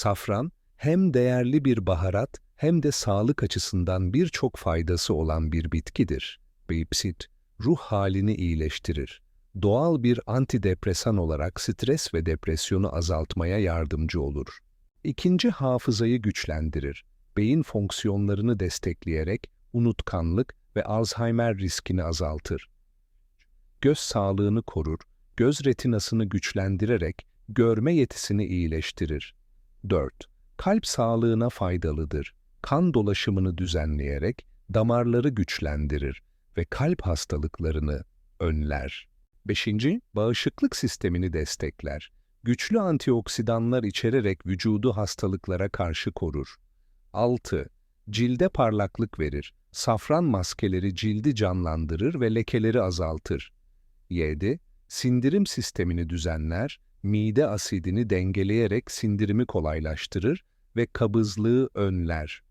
Safran, hem değerli bir baharat hem de sağlık açısından birçok faydası olan bir bitkidir. Bipsit, ruh halini iyileştirir. Doğal bir antidepresan olarak stres ve depresyonu azaltmaya yardımcı olur. İkinci hafızayı güçlendirir. Beyin fonksiyonlarını destekleyerek unutkanlık ve Alzheimer riskini azaltır. Göz sağlığını korur, göz retinasını güçlendirerek görme yetisini iyileştirir. 4. Kalp sağlığına faydalıdır. Kan dolaşımını düzenleyerek damarları güçlendirir ve kalp hastalıklarını önler. 5. Bağışıklık sistemini destekler. Güçlü antioksidanlar içererek vücudu hastalıklara karşı korur. 6. Cilde parlaklık verir. Safran maskeleri cildi canlandırır ve lekeleri azaltır. 7. Sindirim sistemini düzenler, mide asidini dengeleyerek sindirimi kolaylaştırır ve kabızlığı önler.